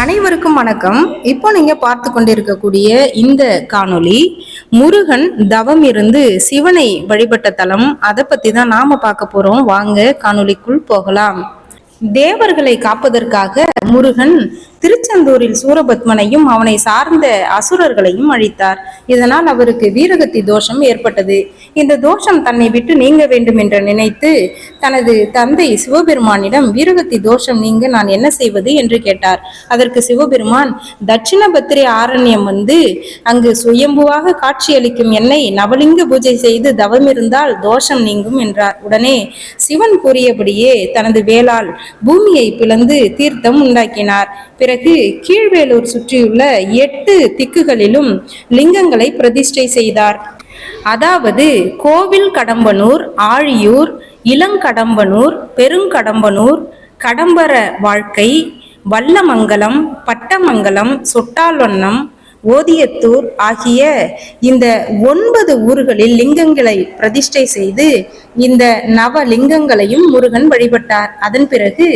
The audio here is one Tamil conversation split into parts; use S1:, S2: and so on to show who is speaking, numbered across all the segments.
S1: அனைவருக்கும் வணக்கம். இப்போ நீங்க பார்த்து கொண்டிருக்கக்கூடிய இந்த காணொளி முருகன் தவம் இருந்து சிவனை வழிபட்ட தலம். அதை பத்தி தான் நாம பார்க்க போறோம். வாங்க காணொளிக்குள் போகலாம். தேவர்களை காப்பதற்காக முருகன் திருச்செந்தூரில் சூரபத்மனையும் அவனை சார்ந்த அசுரர்களையும் அழித்தார். இதனால் அவருக்கு வீரகத்தி தோஷம் ஏற்பட்டது. இந்த தோஷம் தன்னை விட்டு நீங்க வேண்டும் என்று நினைத்து தனது தந்தை சிவபெருமானிடம் வீரகத்தி தோஷம் நீங்க நான் என்ன செய்வது? என்று கேட்டார். அதற்கு சிவபெருமான் தட்சிண பத்திரி ஆரண்யம் வந்து அங்கு சுயம்புவாக காட்சியளிக்கும் என்னை நவலிங்க பூஜை செய்து தவமிருந்தால் தோஷம் நீங்கும் என்றார். உடனே சிவன் கூறியபடியே தனது வேளால் பூமியை பிளந்து தீர்த்தம் உண்டாக்கினார். பிறகு கீழ்வேலூர் சுற்றியுள்ள எட்டு திக்குகளிலும் லிங்கங்களை பிரதிஷ்டை செய்தார். அதாவது கோவில் கடம்பனூர் ஆழியூர் இளங்கடம்பனூர் பெருங்கடம்பனூர் கடம்பர வாழ்க்கை வல்லமங்கலம் பட்டமங்கலம் சொட்டால்வண்ணம் ஓதியத்தூர் ஆகிய இந்த ஒன்பது ஊர்களில் லிங்கங்களை பிரதிஷ்டை செய்து இந்த நவ லிங்கங்களையும் முருகன் வழிபட்டார். அதன் பிறகு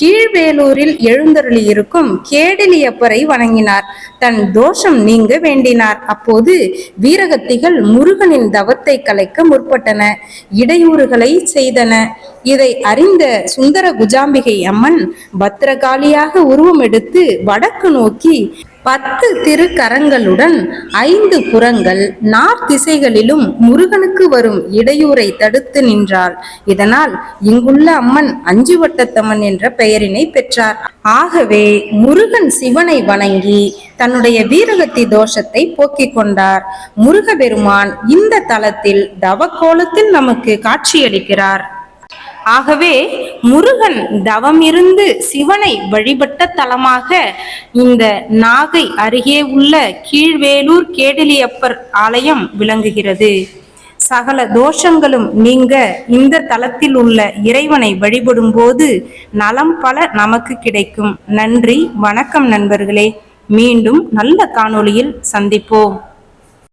S1: கீழ்வேலூரில் எழுந்தருளி இருக்கும் கேடிலியப்பரை வணங்கினார். தன் தோஷம் நீங்க வேண்டினார். அப்போது வீரகத்திகள் முருகனின் தவத்தை கலைக்க முற்பட்டன. இடையூறுகளை செய்தன. இதை அறிந்த சுந்தர குஜாம்பிகை அம்மன் பத்திரகாளியாக உருவம் எடுத்து வடக்கு நோக்கி பத்து திருக்கரங்களுடன் ஐந்து புறங்கள் நார்த்திசைகளிலும் முருகனுக்கு வரும் இடையூரை தடுத்து நின்றாள். இதனால் இங்குள்ள அம்மன் அஞ்சு வட்டத்தம்மன் என்ற பெயரினை பெற்றார். ஆகவே முருகன் சிவனை வணங்கி தன்னுடைய வீரகத்தி தோஷத்தை போக்கிக் கொண்டார். முருகபெருமான் இந்த தலத்தில் தவக்கோலத்தில் நமக்கு காட்சியளிக்கிறார். ஆகவே முருகன் தவம் இருந்து சிவனை வழிபட்ட தலமாக இந்த நாகை அருகே உள்ள கீழ்வேலூர் கேடிலியப்பர் ஆலயம் விளங்குகிறது. சகல தோஷங்களும் நீங்க இந்த தலத்தில் உள்ள இறைவனை வழிபடும் போது நலம் பல நமக்கு கிடைக்கும். நன்றி வணக்கம் நண்பர்களே. மீண்டும் நல்ல காணொளியில் சந்திப்போம்.